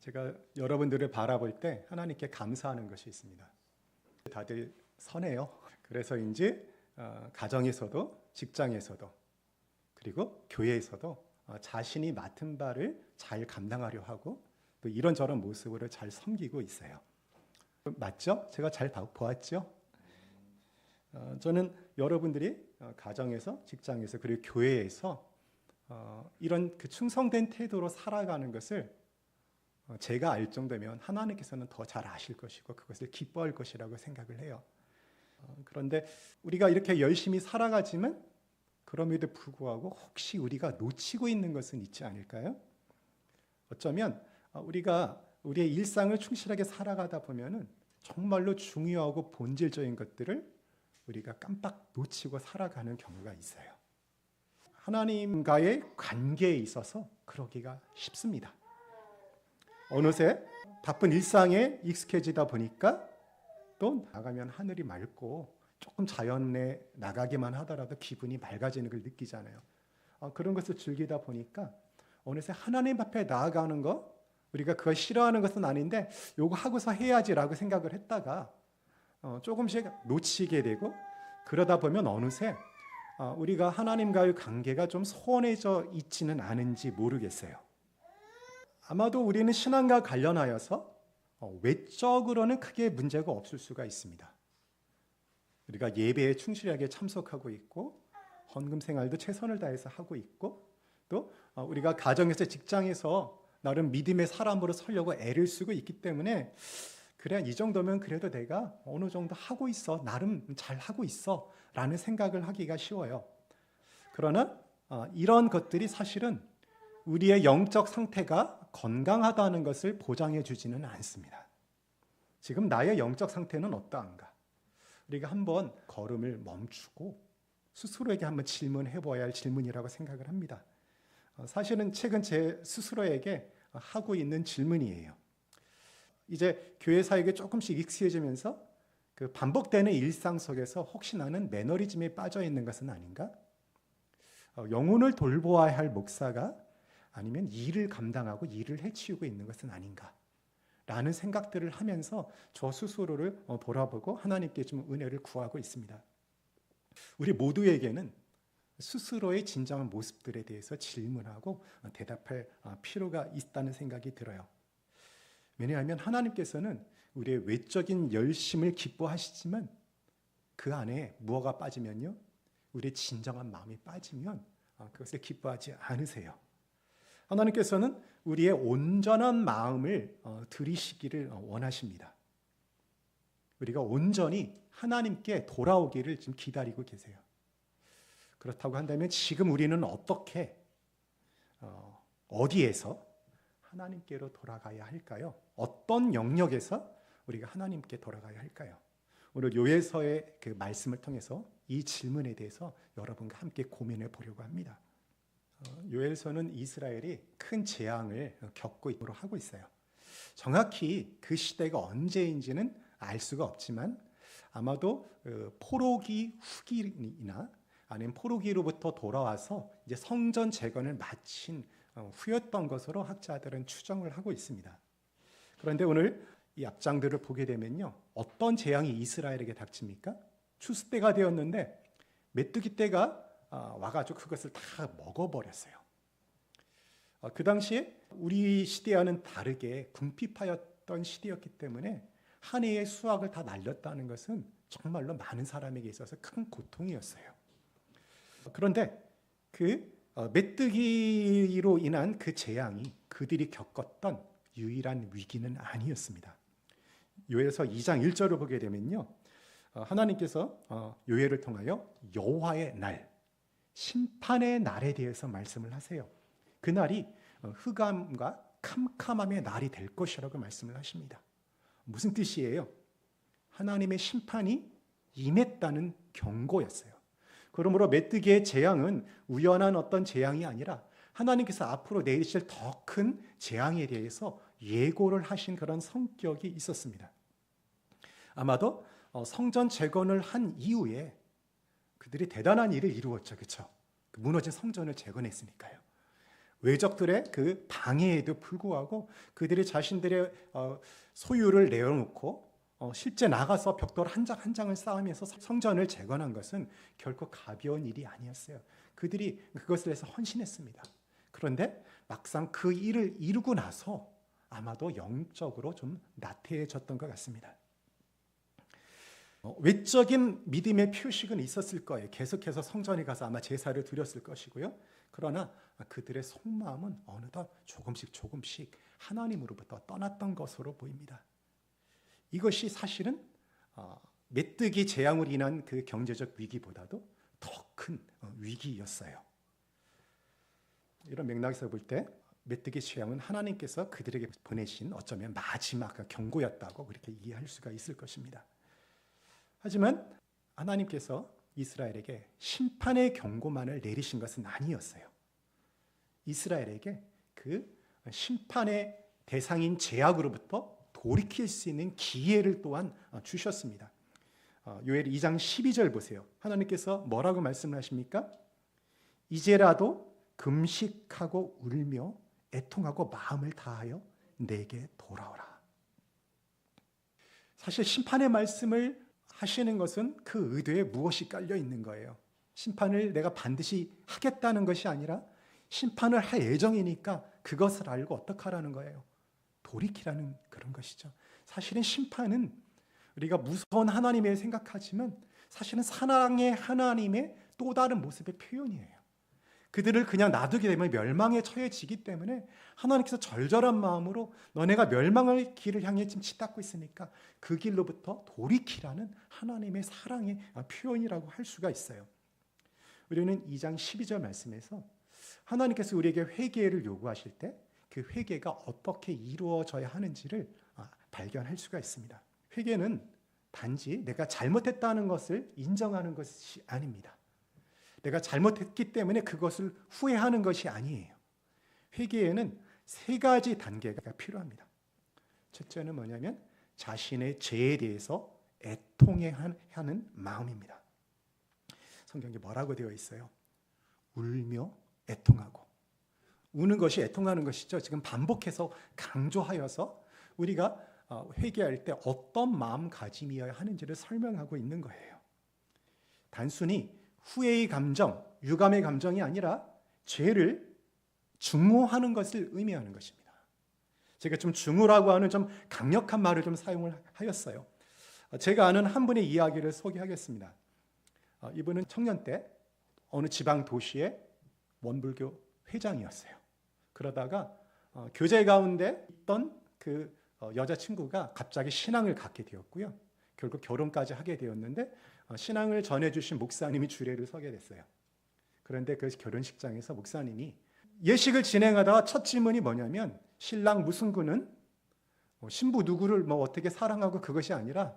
제가 여러분들을 바라볼 때 하나님께 감사하는 것이 있습니다. 다들 선해요. 그래서인지 어, 가정에서도 직장에서도 그리고 교회에서도 어, 자신이 맡은 바를 잘 감당하려 하고 또 이런저런 모습으로 잘 섬기고 있어요. 맞죠? 제가 잘 봐- 보았죠? 어, 저는 여러분들이 어, 가정에서, 직장에서 그리고 교회에서 어, 이런 그 충성된 태도로 살아가는 것을 어, 제가 알 정도면 하나님께서는 더 잘 아실 것이고 그것을 기뻐할 것이라고 생각을 해요. 어, 그런데 우리가 이렇게 열심히 살아가지만 그럼에도 불구하고 혹시 우리가 놓치고 있는 것은 있지 않을까요? 어쩌면 어, 우리가 우리의 일상을 충실하게 살아가다 보면은 정말로 중요하고 본질적인 것들을 우리가 깜빡 놓치고 살아가는 경우가 있어요. 하나님과의 관계에 있어서 그러기가 쉽습니다. 어느새 바쁜 일상에 익숙해지다 보니까 또 나가면 하늘이 맑고 조금 자연에 나가기만 하더라도 기분이 맑아지는 걸 느끼잖아요. 어, 그런 것을 즐기다 보니까 어느새 하나님 앞에 나아가는 거 우리가 그걸 싫어하는 것은 아닌데 요거 하고서 해야지라고 생각을 했다가 어, 조금씩 놓치게 되고 그러다 보면 어느새 어, 우리가 하나님과의 관계가 좀 소원해져 있지는 않은지 모르겠어요. 아마도 우리는 신앙과 관련하여서 어, 외적으로는 크게 문제가 없을 수가 있습니다. 우리가 예배에 충실하게 참석하고 있고 헌금 생활도 최선을 다해서 하고 있고 또 어, 우리가 가정에서 직장에서 나름 믿음의 사람으로 서려고 애를 쓰고 있기 때문에 그래 이 정도면 그래도 내가 어느 정도 하고 있어 나름 잘 하고 있어라는 생각을 하기가 쉬워요. 그러나 어, 이런 것들이 사실은 우리의 영적 상태가 건강하다는 것을 보장해 주지는 않습니다. 지금 나의 영적 상태는 어떠한가? 우리가 한번 걸음을 멈추고 스스로에게 한번 질문해 보아야 할 질문이라고 생각을 합니다. 어, 사실은 최근 제 스스로에게 하고 있는 질문이에요. 이제 교회 사역에 조금씩 익숙해지면서 그 반복되는 일상 속에서 혹시 나는 매너리즘에 빠져 있는 것은 아닌가? 어, 영혼을 돌보아야 할 목사가 아니면 일을 감당하고 일을 해치우고 있는 것은 아닌가? 라는 생각들을 하면서 저 스스로를 어, 돌아보고 하나님께 좀 은혜를 구하고 있습니다. 우리 모두에게는 스스로의 진정한 모습들에 대해서 질문하고 어, 대답할 어, 필요가 있다는 생각이 들어요. 왜냐하면 하나님께서는 우리의 외적인 열심을 기뻐하시지만 그 안에 무엇가 빠지면요, 우리의 진정한 마음이 빠지면 어, 그것을 기뻐하지 않으세요. 하나님께서는 우리의 온전한 마음을 어, 들이시기를 어, 원하십니다. 우리가 온전히 하나님께 돌아오기를 지금 기다리고 계세요. 그렇다고 한다면 지금 우리는 어떻게 어, 어디에서 하나님께로 돌아가야 할까요? 어떤 영역에서 우리가 하나님께 돌아가야 할까요? 오늘 요에서의 그 말씀을 통해서 이 질문에 대해서 여러분과 함께 고민해 보려고 합니다. 어, 요엘서는 이스라엘이 큰 재앙을 겪고 있도록 하고 있어요. 정확히 그 시대가 언제인지는 알 수가 없지만 아마도 어, 포로기 후기나 아니면 포로기로부터 돌아와서 이제 성전 재건을 마친 어, 후였던 것으로 학자들은 추정을 하고 있습니다. 그런데 오늘 이 악장들을 보게 되면요, 어떤 재앙이 이스라엘에게 닥칩니까? 추수 때가 되었는데 메뚜기 아, 와가지고 그것을 다 먹어버렸어요. 아, 그 당시에 우리 시대와는 다르게 궁핍하였던 시대였기 때문에 한 해의 수확을 다 날렸다는 것은 정말로 많은 사람에게 있어서 큰 고통이었어요. 그런데 그 어, 메뚜기로 인한 그 재앙이 그들이 겪었던 유일한 위기는 아니었습니다. 요에서 2장 1절을 보게 되면요. 어, 하나님께서 어, 요엘을 통하여 여호와의 날, 심판의 날에 대해서 말씀을 하세요. 그 날이 흑암과 캄캄함의 날이 될 것이라고 말씀을 하십니다. 무슨 뜻이에요? 하나님의 심판이 임했다는 경고였어요. 그러므로 메뚜기의 재앙은 우연한 어떤 재앙이 아니라 하나님께서 앞으로 내리실 더 큰 재앙에 대해서 예고를 하신 그런 성격이 있었습니다. 아마도 어, 성전 재건을 한 이후에 그들이 대단한 일을 이루었죠. 그렇죠? 무너진 성전을 재건했으니까요. 외적들의 그 방해에도 불구하고 그들이 자신들의 어, 소유를 내어놓고 어, 실제 나가서 벽돌 한 장 한 장을 쌓으면서 성전을 재건한 것은 결코 가벼운 일이 아니었어요. 그들이 그것을 해서 헌신했습니다. 그런데 막상 그 일을 이루고 나서 아마도 영적으로 좀 나태해졌던 것 같습니다. 어, 외적인 믿음의 표식은 있었을 거예요. 계속해서 성전에 가서 아마 제사를 드렸을 것이고요. 그러나 그들의 속마음은 어느덧 조금씩 조금씩 하나님으로부터 떠났던 것으로 보입니다. 이것이 사실은 어, 메뚜기 재앙으로 인한 그 경제적 위기보다도 더큰 어, 위기였어요. 이런 맥락에서 볼 때 메뚜기 재앙은 하나님께서 그들에게 보내신 어쩌면 마지막 경고였다고 그렇게 이해할 수가 있을 것입니다. 하지만 하나님께서 이스라엘에게 심판의 경고만을 내리신 것은 아니었어요. 이스라엘에게 그 심판의 대상인 제약으로부터 돌이킬 수 있는 기회를 또한 주셨습니다. 어, 요엘 2장 12절 보세요. 하나님께서 뭐라고 말씀하십니까? 이제라도 금식하고 울며 애통하고 마음을 다하여 내게 돌아오라. 사실 심판의 말씀을 하시는 것은 그 의도에 무엇이 깔려 있는 거예요. 심판을 내가 반드시 하겠다는 것이 아니라 심판을 할 예정이니까 그것을 알고 어떻게 하라는 거예요. 돌이키라는 그런 것이죠. 사실은 심판은 우리가 무서운 하나님의 생각하지만 사실은 사랑의 하나님의 또 다른 모습의 표현이에요. 그들을 그냥 놔두게 되면 멸망에 처해지기 때문에 하나님께서 절절한 마음으로 너네가 멸망의 길을 향해 지금 치닫고 있으니까 그 길로부터 돌이키라는 하나님의 사랑의 표현이라고 할 수가 있어요. 우리는 2장 12절 말씀에서 하나님께서 우리에게 회개를 요구하실 때 그 회개가 어떻게 이루어져야 하는지를 아, 발견할 수가 있습니다. 회개는 단지 내가 잘못했다는 것을 인정하는 것이 아닙니다. 내가 잘못했기 때문에 그것을 후회하는 것이 아니에요. 회개에는 세 가지 단계가 필요합니다. 첫째는 뭐냐면 자신의 죄에 대해서 애통해 하는 마음입니다. 성경에 뭐라고 되어 있어요? 울며 애통하고 우는 것이 애통하는 것이죠. 지금 반복해서 강조하여서 우리가 어, 회개할 때 어떤 마음가짐이어야 하는지를 설명하고 있는 거예요. 단순히 후회의 감정, 유감의 감정이 아니라 죄를 증오하는 것을 의미하는 것입니다. 제가 좀 증오라고 하는 좀 강력한 말을 좀 사용을 하였어요. 제가 아는 한 분의 이야기를 소개하겠습니다. 어, 이분은 청년 때 어느 지방 도시의 원불교 회장이었어요. 그러다가 어, 교제 가운데 있던 그 어, 여자친구가 갑자기 신앙을 갖게 되었고요. 결국 결혼까지 하게 되었는데 신앙을 전해주신 목사님이 주례를 서게 됐어요. 그런데 그 결혼식장에서 목사님이 예식을 진행하다가 첫 질문이 뭐냐면 신랑 무슨 구는 뭐 신부 누구를 뭐 어떻게 사랑하고 그것이 아니라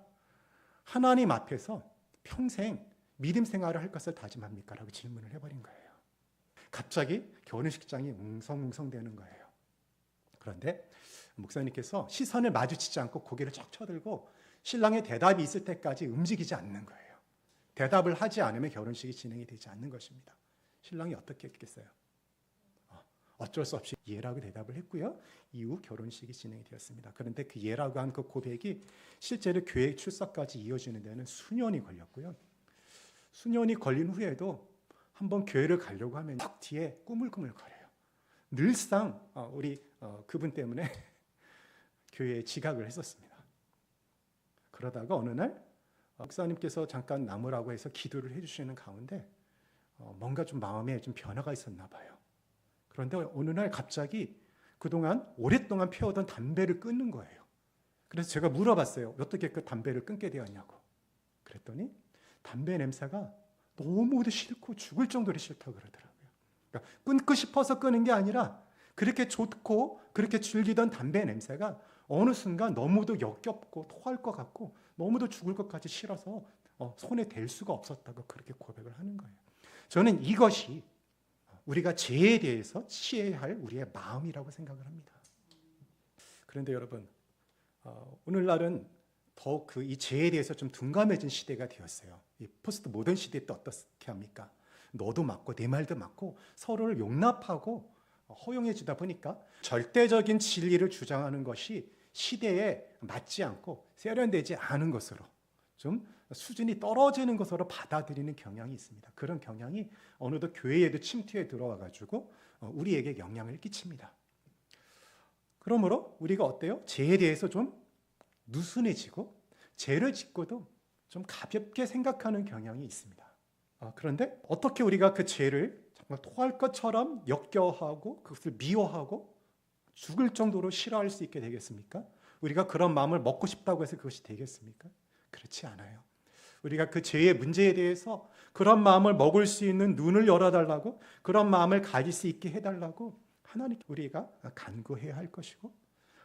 하나님 앞에서 평생 믿음 생활을 할 것을 다짐합니까? 라고 질문을 해버린 거예요. 갑자기 결혼식장이 웅성웅성 되는 거예요. 그런데 목사님께서 시선을 마주치지 않고 고개를 쩍 쳐들고 신랑의 대답이 있을 때까지 움직이지 않는 거예요. 대답을 하지 않으면 결혼식이 진행이 되지 않는 것입니다. 신랑이 어떻게 했겠어요? 어쩔 수 없이 예라고 대답을 했고요. 이후 결혼식이 진행이 되었습니다. 그런데 그 예라고 한 그 고백이 실제로 교회 출석까지 이어지는 데는 수년이 걸렸고요. 수년이 걸린 후에도 한번 교회를 가려고 하면 딱 뒤에 꾸물꾸물거려요. 늘상 어, 우리 어, 그분 때문에 교회에 지각을 했었습니다. 그러다가 어느 날 어, 목사님께서 잠깐 남으라고 해서 기도를 해주시는 가운데 뭔가 좀 마음에 좀 변화가 있었나 봐요. 그런데 어느 날 갑자기 그동안 오랫동안 피워던 담배를 끊는 거예요. 그래서 제가 물어봤어요. 어떻게 그 담배를 끊게 되었냐고. 그랬더니 담배 냄새가 너무도 싫고 죽을 정도로 싫다고 그러더라고요. 그러니까 끊고 싶어서 끊은 게 아니라 그렇게 좋고 그렇게 즐기던 담배 냄새가 어느 순간 너무도 역겹고 토할 것 같고 너무도 죽을 것까지 싫어서 어, 손에 댈 수가 없었다고 그렇게 고백을 하는 거예요. 저는 이것이 우리가 죄에 대해서 취해야 할 우리의 마음이라고 생각을 합니다. 그런데 여러분, 어, 오늘날은 더욱 그 이 죄에 대해서 좀 둔감해진 시대가 되었어요. 이 포스트 모던 시대 때 어떻게 합니까? 너도 맞고 내 말도 맞고 서로를 용납하고 허용해지다 보니까 절대적인 진리를 주장하는 것이 시대에 맞지 않고 세련되지 않은 것으로 좀 수준이 떨어지는 것으로 받아들이는 경향이 있습니다. 그런 경향이 어느덧 교회에도 침투해 들어와 가지고 어, 우리에게 영향을 끼칩니다. 그러므로 우리가 어때요? 죄에 대해서 좀 느슨해지고 죄를 짓고도 좀 가볍게 생각하는 경향이 있습니다. 아, 그런데 어떻게 우리가 그 죄를 토할 것처럼 역겨워하고 그것을 미워하고 죽을 정도로 싫어할 수 있게 되겠습니까? 우리가 그런 마음을 먹고 싶다고 해서 그것이 되겠습니까? 그렇지 않아요. 우리가 그 죄의 문제에 대해서 그런 마음을 먹을 수 있는 눈을 열어달라고 그런 마음을 가질 수 있게 해달라고 하나님께 우리가 간구해야 할 것이고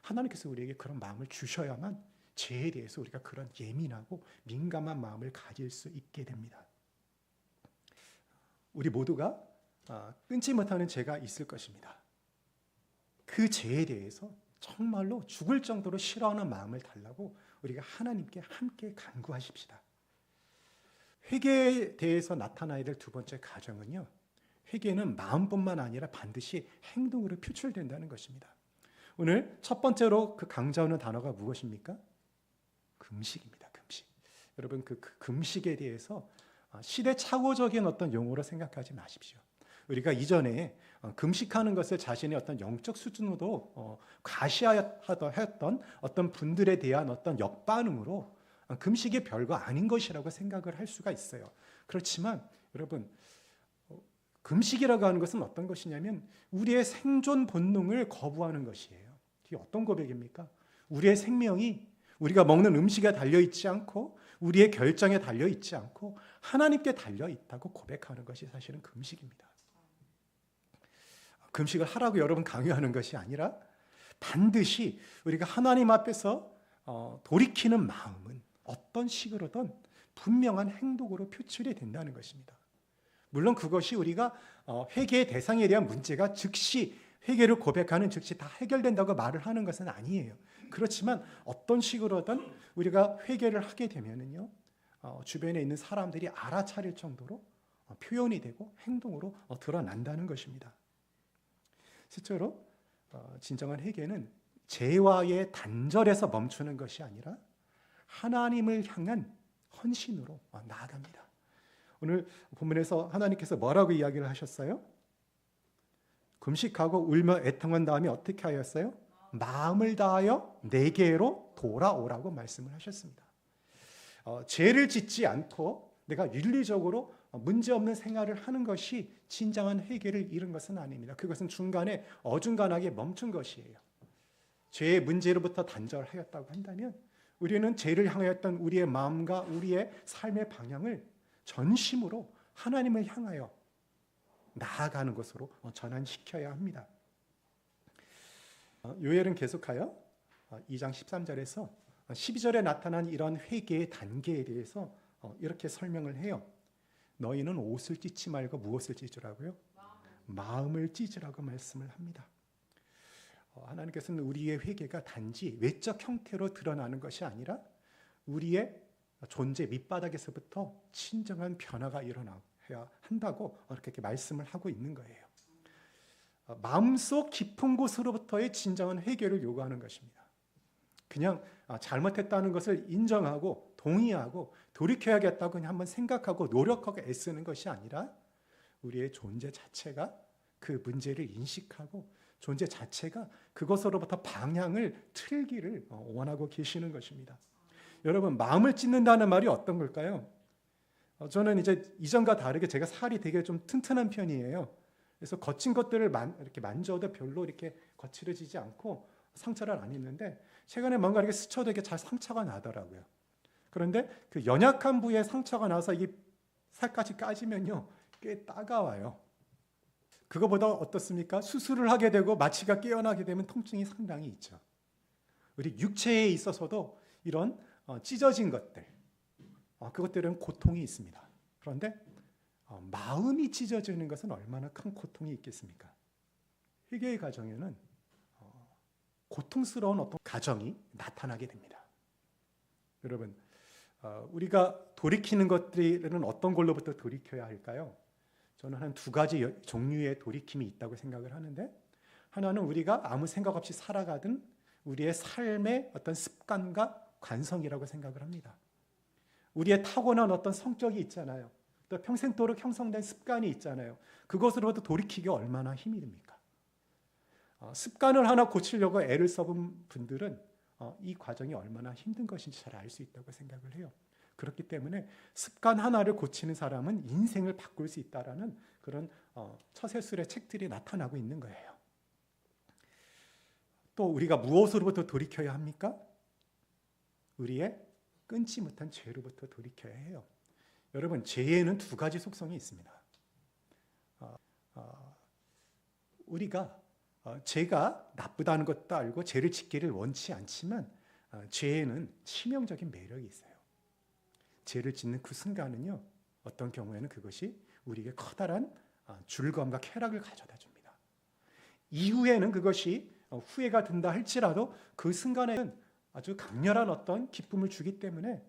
하나님께서 우리에게 그런 마음을 주셔야만 죄에 대해서 우리가 그런 예민하고 민감한 마음을 가질 수 있게 됩니다. 우리 모두가 아, 끊지 못하는 죄가 있을 것입니다. 그 죄에 대해서 정말로 죽을 정도로 싫어하는 마음을 달라고 우리가 하나님께 함께 간구하십시다. 회개에 대해서 나타나야 될 두 번째 가정은요. 회개는 마음뿐만 아니라 반드시 행동으로 표출된다는 것입니다. 오늘 첫 번째로 그 강조하는 단어가 무엇입니까? 금식입니다. 금식. 여러분 그, 그 금식에 대해서 아, 시대착오적인 어떤 용어로 생각하지 마십시오. 우리가 이전에 어, 금식하는 것을 자신의 어떤 영적 수준으로 어, 과시하였던 어떤 분들에 대한 어떤 역반응으로 어, 금식이 별거 아닌 것이라고 생각을 할 수가 있어요. 그렇지만 여러분 금식이라고 하는 것은 어떤 것이냐면 우리의 생존 본능을 거부하는 것이에요. 이게 어떤 고백입니까? 우리의 생명이 우리가 먹는 음식에 달려 있지 않고 우리의 결정에 달려 있지 않고 하나님께 달려 있다고 고백하는 것이 사실은 금식입니다. 금식을 하라고 여러분 강요하는 것이 아니라 반드시 우리가 하나님 앞에서 어, 돌이키는 마음은 어떤 식으로든 분명한 행동으로 표출이 된다는 것입니다. 물론 그것이 우리가 어, 회개의 대상에 대한 문제가 즉시 회개를 고백하는 즉시 다 해결된다고 말을 하는 것은 아니에요. 그렇지만 어떤 식으로든 우리가 회개를 하게 되면은요 어, 주변에 있는 사람들이 알아차릴 정도로 표현이 되고 행동으로 드러난다는 것입니다. 실제로 어, 진정한 회개는 죄와의 단절에서 멈추는 것이 아니라 하나님을 향한 헌신으로 어, 나아갑니다. 오늘 본문에서 하나님께서 뭐라고 이야기를 하셨어요? 금식하고 울며 애통한 다음에 어떻게 하였어요? 마음을 다하여 내게로 돌아오라고 말씀을 하셨습니다. 어, 죄를 짓지 않고 내가 윤리적으로 문제없는 생활을 하는 것이 진정한 회개를 이룬 것은 아닙니다. 그것은 중간에 어중간하게 멈춘 것이에요. 죄의 문제로부터 단절하였다고 한다면 우리는 죄를 향하였던 우리의 마음과 우리의 삶의 방향을 전심으로 하나님을 향하여 나아가는 것으로 전환시켜야 합니다. 어, 요엘은 계속하여 2장 어, 13절에서 12절에 나타난 이런 회개의 단계에 대해서 어, 이렇게 설명을 해요. 너희는 옷을 찢지 말고 무엇을 찢으라고요? 마음을 찢으라고 말씀을 합니다. 어, 하나님께서는 우리의 회개가 단지 외적 형태로 드러나는 것이 아니라 우리의 존재 밑바닥에서부터 진정한 변화가 일어나야 한다고 이렇게 말씀을 하고 있는 거예요. 어, 마음속 깊은 곳으로부터의 진정한 회개를 요구하는 것입니다. 그냥 아, 잘못했다는 것을 인정하고 동의하고 돌이켜야겠다고 그냥 한번 생각하고 노력하고 애쓰는 것이 아니라 우리의 존재 자체가 그 문제를 인식하고 존재 자체가 그것으로부터 방향을 틀기를 어, 원하고 계시는 것입니다. 여러분 마음을 찢는다는 말이 어떤 걸까요? 어, 저는 이제 이전과 다르게 제가 살이 되게 좀 튼튼한 편이에요. 그래서 거친 것들을 만, 이렇게 만져도 별로 이렇게 거칠어지지 않고 상처를 안 입는데 최근에 뭔가 이렇게 스쳐도 이렇게 잘 상처가 나더라고요. 그런데 그 연약한 부위에 상처가 나서 이 살까지 까지면요 꽤 따가워요. 그거보다 어떻습니까? 수술을 하게 되고 마취가 깨어나게 되면 통증이 상당히 있죠. 우리 육체에 있어서도 이런 어, 찢어진 것들, 어, 그것들은 고통이 있습니다. 그런데 어, 마음이 찢어지는 것은 얼마나 큰 고통이 있겠습니까? 회개의 가정에는 고통스러운 어떤 가정이 나타나게 됩니다. 여러분, 어, 우리가 돌이키는 것들은 어떤 걸로부터 돌이켜야 할까요? 저는 한 두 가지 종류의 돌이킴이 있다고 생각을 하는데 하나는 우리가 아무 생각 없이 살아가던 우리의 삶의 어떤 습관과 관성이라고 생각을 합니다. 우리의 타고난 어떤 성격이 있잖아요. 또 평생도록 형성된 습관이 있잖아요. 그것으로부터 돌이키기 얼마나 힘이 듭니까? 어, 습관을 하나 고치려고 애를 써본 분들은 어, 이 과정이 얼마나 힘든 것인지 잘 알 수 있다고 생각을 해요. 그렇기 때문에 습관 하나를 고치는 사람은 인생을 바꿀 수 있다라는 그런 어, 처세술의 책들이 나타나고 있는 거예요. 또 우리가 무엇으로부터 돌이켜야 합니까? 우리의 끊지 못한 죄로부터 돌이켜야 해요. 여러분 죄에는 두 가지 속성이 있습니다. 어, 어, 우리가 어, 죄가 나쁘다는 것도 알고 죄를 짓기를 원치 않지만 어, 죄에는 치명적인 매력이 있어요. 죄를 짓는 그 순간은요 어떤 경우에는 그것이 우리에게 커다란 어, 즐거움과 쾌락을 가져다 줍니다. 이후에는 그것이 어, 후회가 든다 할지라도 그 순간에는 아주 강렬한 어떤 기쁨을 주기 때문에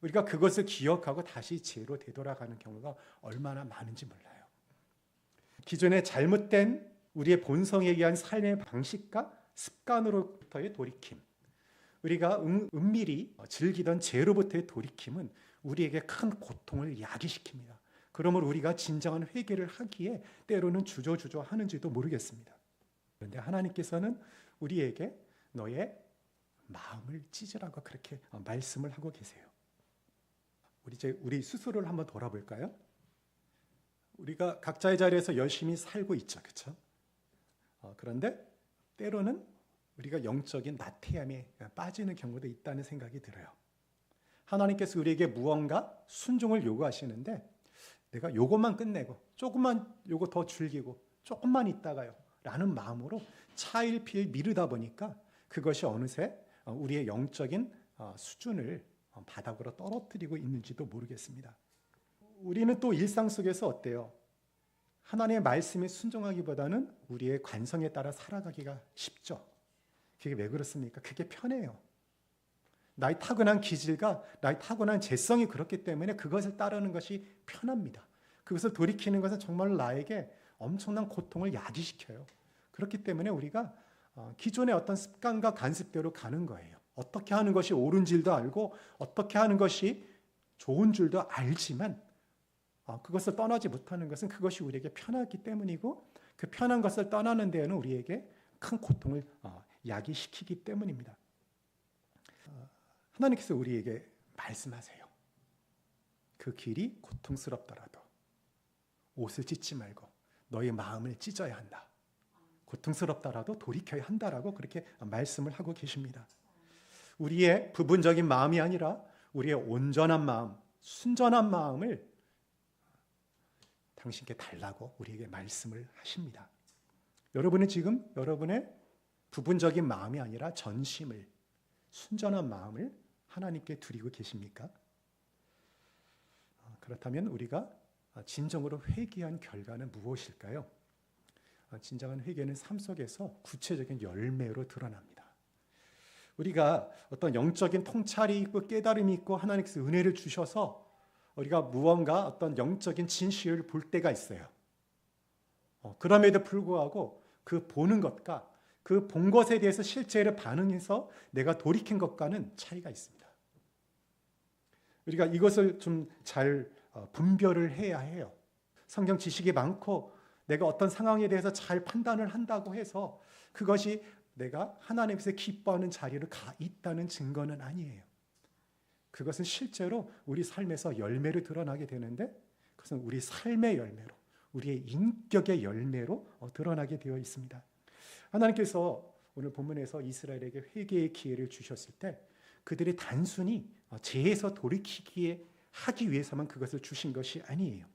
우리가 그것을 기억하고 다시 죄로 되돌아가는 경우가 얼마나 많은지 몰라요. 기존의 잘못된 우리의 본성에 의한 삶의 방식과 습관으로부터의 돌이킴, 우리가 은, 은밀히 즐기던 죄로부터의 돌이킴은 우리에게 큰 고통을 야기시킵니다. 그러므로 우리가 진정한 회개를 하기에 때로는 주저주저 하는지도 모르겠습니다. 그런데 하나님께서는 우리에게 너의 마음을 찢으라고 그렇게 말씀을 하고 계세요. 우리 이제 우리 스스로를 한번 돌아볼까요? 우리가 각자의 자리에서 열심히 살고 있죠, 그렇죠? 어, 그런데 때로는 우리가 영적인 나태함에 빠지는 경우도 있다는 생각이 들어요. 하나님께서 우리에게 무언가 순종을 요구하시는데 내가 요것만 끝내고 조금만 요거 더 즐기고 조금만 있다가요 라는 마음으로 차일피일 미루다 보니까 그것이 어느새 우리의 영적인 어, 수준을 바닥으로 떨어뜨리고 있는지도 모르겠습니다. 우리는 또 일상 속에서 어때요? 하나님의 말씀에 순종하기보다는 우리의 관성에 따라 살아가기가 쉽죠. 그게 왜 그렇습니까? 그게 편해요. 나의 타고난 기질과 나의 타고난 재성이 그렇기 때문에 그것을 따르는 것이 편합니다. 그것을 돌이키는 것은 정말 나에게 엄청난 고통을 야기시켜요. 그렇기 때문에 우리가 어, 기존의 어떤 습관과 간습대로 가는 거예요. 어떻게 하는 것이 옳은 줄도 알고 어떻게 하는 것이 좋은 줄도 알지만 어, 그것을 떠나지 못하는 것은 그것이 우리에게 편하기 때문이고 그 편한 것을 떠나는 데에는 우리에게 큰 고통을 어, 야기시키기 때문입니다. 하나님께서 우리에게 말씀하세요. 그 길이 고통스럽더라도 옷을 찢지 말고 너의 마음을 찢어야 한다. 고통스럽다라도 돌이켜야 한다라고 그렇게 말씀을 하고 계십니다. 우리의 부분적인 마음이 아니라 우리의 온전한 마음, 순전한 마음을 당신께 달라고 우리에게 말씀을 하십니다. 여러분은 지금 여러분의 부분적인 마음이 아니라 전심을 순전한 마음을 하나님께 드리고 계십니까? 어, 그렇다면 우리가 진정으로 회개한 결과는 무엇일까요? 어, 진정한 회개는 삶 속에서 구체적인 열매로 드러납니다. 우리가 어떤 영적인 통찰이 있고 깨달음이 있고 하나님께서 은혜를 주셔서 우리가 무언가 어떤 영적인 진실을 볼 때가 있어요. 어, 그럼에도 불구하고 그 보는 것과 그 본 것에 대해서 실제로 반응해서 내가 돌이킨 것과는 차이가 있습니다. 우리가 이것을 좀잘 어, 분별을 해야 해요. 성경 지식이 많고 내가 어떤 상황에 대해서 잘 판단을 한다고 해서 그것이 내가 하나님께서 기뻐하는 자리를 가 있다는 증거는 아니에요. 그것은 실제로 우리 삶에서 열매를 드러나게 되는데 그것은 우리 삶의 열매로 우리의 인격의 열매로 어, 드러나게 되어 있습니다. 하나님께서 오늘 본문에서 이스라엘에게 회개의 기회를 주셨을 때 그들이 단순히 어, 죄에서 돌이키기에 하기 위해서만 그것을 주신 것이 아니에요.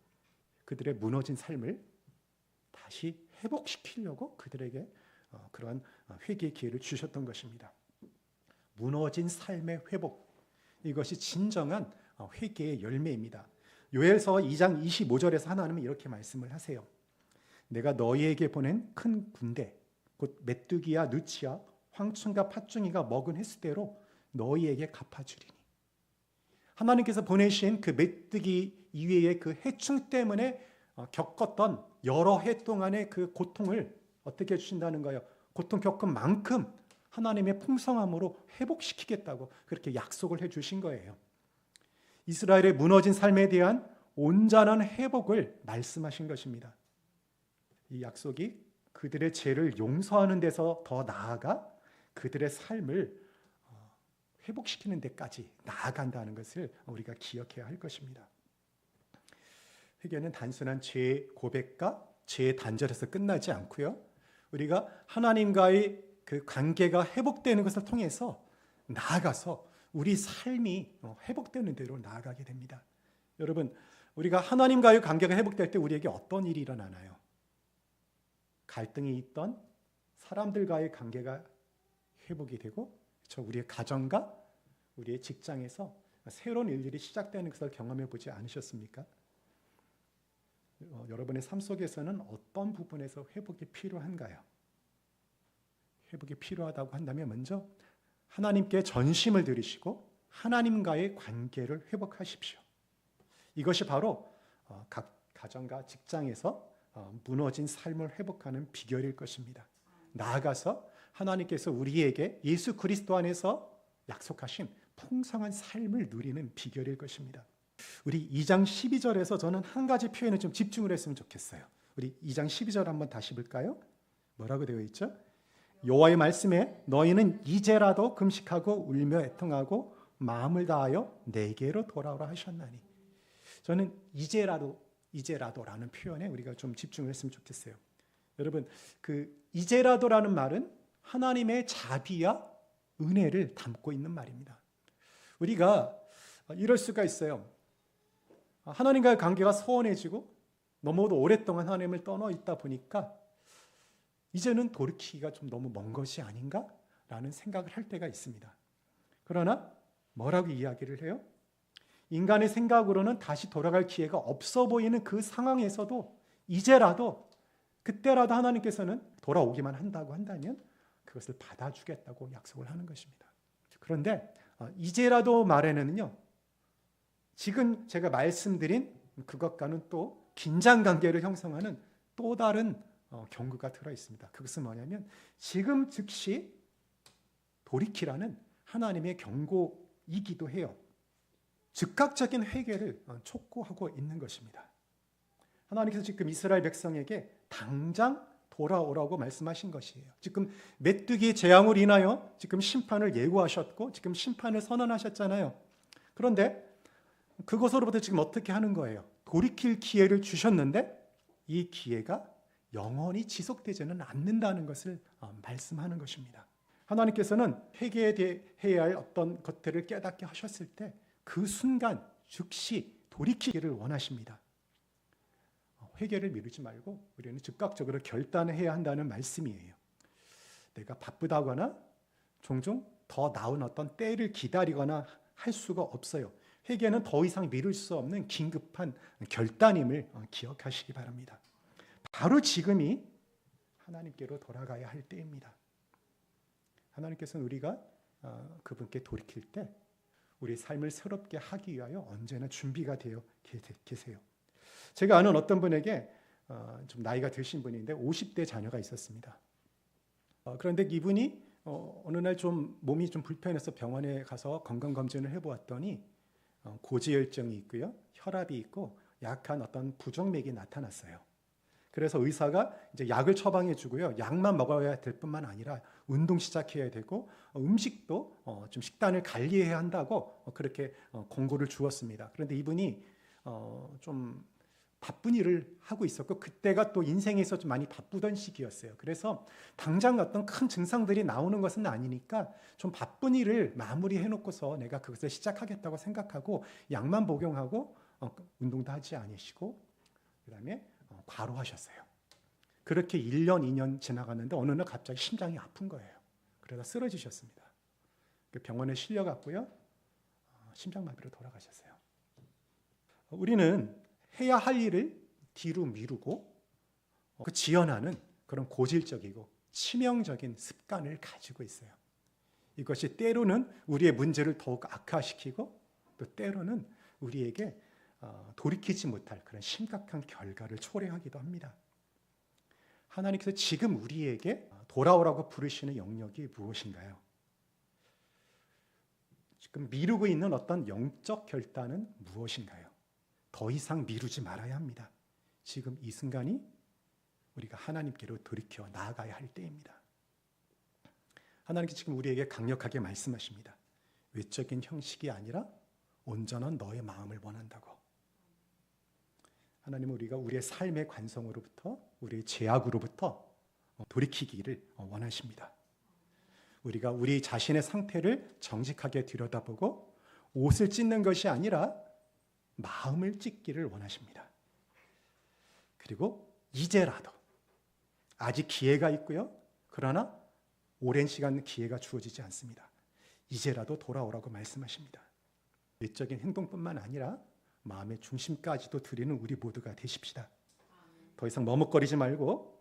그들의 무너진 삶을 다시 회복시키려고 그들에게 어, 그러한 회개의 기회를 주셨던 것입니다. 무너진 삶의 회복 이것이 진정한 어, 회개의 열매입니다. 요엘서 2장 25절에서 하나님은 이렇게 말씀을 하세요. 내가 너희에게 보낸 큰 군대 곧 메뚜기야 느치야 황충과 팥중이가 먹은 횟수대로 너희에게 갚아주리니 하나님께서 보내신 그 메뚜기 이외의 그 해충 때문에 어, 겪었던 여러 해 동안의 그 고통을 어떻게 해주신다는 거예요? 고통 겪은 만큼 하나님의 풍성함으로 회복시키겠다고 그렇게 약속을 해 주신 거예요. 이스라엘의 무너진 삶에 대한 온전한 회복을 말씀하신 것입니다. 이 약속이 그들의 죄를 용서하는 데서 더 나아가 그들의 삶을 어, 회복시키는 데까지 나아간다는 것을 우리가 기억해야 할 것입니다. 회개는 단순한 죄 고백과 죄 단절에서 끝나지 않고요. 우리가 하나님과의 그 관계가 회복되는 것을 통해서 나아가서 우리 삶이 어, 회복되는 대로 나아가게 됩니다. 여러분, 우리가 하나님과의 관계가 회복될 때 우리에게 어떤 일이 일어나나요? 갈등이 있던 사람들과의 관계가 회복이 되고 저 우리의 가정과 우리의 직장에서 새로운 일들이 시작되는 것을 경험해 보지 않으셨습니까? 어, 여러분의 삶 속에서는 어떤 부분에서 회복이 필요한가요? 회복이 필요하다고 한다면 먼저 하나님께 전심을 들이시고 하나님과의 관계를 회복하십시오. 이것이 바로 어, 각 가정과 직장에서 어, 무너진 삶을 회복하는 비결일 것입니다. 나아가서 하나님께서 우리에게 예수 그리스도 안에서 약속하신 풍성한 삶을 누리는 비결일 것입니다. 우리 2장 12절에서 저는 한 가지 표현에 좀 집중을 했으면 좋겠어요. 우리 2장 12절 한번 다시 볼까요? 뭐라고 되어 있죠? 여호와의 말씀에 너희는 이제라도 금식하고 울며 애통하고 마음을 다하여 내게로 돌아오라 하셨나니 저는 이제라도 이제라도라는 표현에 우리가 좀 집중을 했으면 좋겠어요. 여러분 그 이제라도라는 말은 하나님의 자비와 은혜를 담고 있는 말입니다. 우리가 이럴 수가 있어요. 하나님과의 관계가 소원해지고 너무도 오랫동안 하나님을 떠나 있다 보니까 이제는 돌이키기가 좀 너무 먼 것이 아닌가라는 생각을 할 때가 있습니다. 그러나 뭐라고 이야기를 해요? 인간의 생각으로는 다시 돌아갈 기회가 없어 보이는 그 상황에서도 이제라도 그때라도 하나님께서는 돌아오기만 한다고 한다면 그것을 받아주겠다고 약속을 하는 것입니다. 그런데 어, 이제라도 말에는요. 지금 제가 말씀드린 그것과는 또 긴장 관계를 형성하는 또 다른 어, 경고가 들어 있습니다. 그것은 뭐냐면 지금 즉시 돌이키라는 하나님의 경고이기도 해요. 즉각적인 회개를 어, 촉구하고 있는 것입니다. 하나님께서 지금 이스라엘 백성에게 당장 돌아오라고 말씀하신 것이에요. 지금 메뚜기 재앙을 인하여 지금 심판을 예고하셨고 지금 심판을 선언하셨잖아요. 그런데 그것으로부터 지금 어떻게 하는 거예요? 돌이킬 기회를 주셨는데 이 기회가 영원히 지속되지는 않는다는 것을 어, 말씀하는 것입니다. 하나님께서는 회개에 대해야 할 어떤 것들을 깨닫게 하셨을 때 그 순간 즉시 돌이키기를 원하십니다. 어, 회개를 미루지 말고 우리는 즉각적으로 결단해야 한다는 말씀이에요. 내가 바쁘다거나 종종 더 나은 어떤 때를 기다리거나 할 수가 없어요. 회개는 더 이상 미룰 수 없는 긴급한 결단임을 어, 기억하시기 바랍니다. 바로 지금이 하나님께로 돌아가야 할 때입니다. 하나님께서는 우리가 어, 그분께 돌이킬 때 우리 삶을 새롭게 하기 위하여 언제나 준비가 되어 계세요. 제가 아는 어떤 분에게 어, 좀 나이가 드신 분인데 50대 자녀가 있었습니다. 어, 그런데 이분이 어느 날 좀 몸이 좀 불편해서 병원에 가서 건강 검진을 해보았더니 고지혈증이 있고요, 혈압이 있고 약한 어떤 부정맥이 나타났어요. 그래서 의사가 이제 약을 처방해 주고요. 약만 먹어야 될 뿐만 아니라 운동 시작해야 되고 어, 음식도 어, 좀 식단을 관리해야 한다고 어, 그렇게 공고를 주었습니다. 그런데 이분이 좀 바쁜 일을 하고 있었고 그때가 또 인생에서 좀 많이 바쁘던 시기였어요. 그래서 당장 어떤 큰 증상들이 나오는 것은 아니니까 좀 바쁜 일을 마무리해 놓고서 내가 그것을 시작하겠다고 생각하고 약만 복용하고 운동도 하지 않으시고 그다음에 과로하셨어요. 그렇게 1년, 2년 지나갔는데 어느 날 갑자기 심장이 아픈 거예요. 그러다 쓰러지셨습니다. 그 병원에 실려갔고요. 어, 심장마비로 돌아가셨어요. 우리는 해야 할 일을 뒤로 미루고 그 지연하는 그런 고질적이고 치명적인 습관을 가지고 있어요. 이것이 때로는 우리의 문제를 더욱 악화시키고 또 때로는 우리에게 어, 돌이키지 못할 그런 심각한 결과를 초래하기도 합니다. 하나님께서 지금 우리에게 돌아오라고 부르시는 영역이 무엇인가요? 지금 미루고 있는 어떤 영적 결단은 무엇인가요? 더 이상 미루지 말아야 합니다. 지금 이 순간이 우리가 하나님께로 돌이켜 나아가야 할 때입니다. 하나님께 지금 우리에게 강력하게 말씀하십니다. 외적인 형식이 아니라 온전한 너의 마음을 원한다고. 하나님은 우리가 우리의 삶의 관성으로부터 우리의 죄악으로부터 돌이키기를 원하십니다. 우리가 우리 자신의 상태를 정직하게 들여다보고 옷을 찢는 것이 아니라 마음을 찢기를 원하십니다. 그리고 이제라도 아직 기회가 있고요. 그러나 오랜 시간 기회가 주어지지 않습니다. 이제라도 돌아오라고 말씀하십니다. 외적인 행동뿐만 아니라 마음의 중심까지도 드리는 우리 모두가 되십시다. 더 이상 머뭇거리지 말고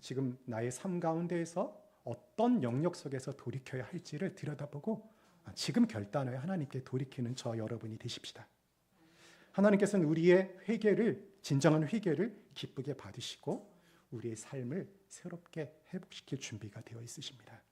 지금 나의 삶 가운데에서 어떤 영역 속에서 돌이켜야 할지를 들여다보고 지금 결단하여 하나님께 돌이키는 저 여러분이 되십시다. 하나님께서는 우리의 회개를 진정한 회개를 기쁘게 받으시고 우리의 삶을 새롭게 회복시킬 준비가 되어 있으십니다.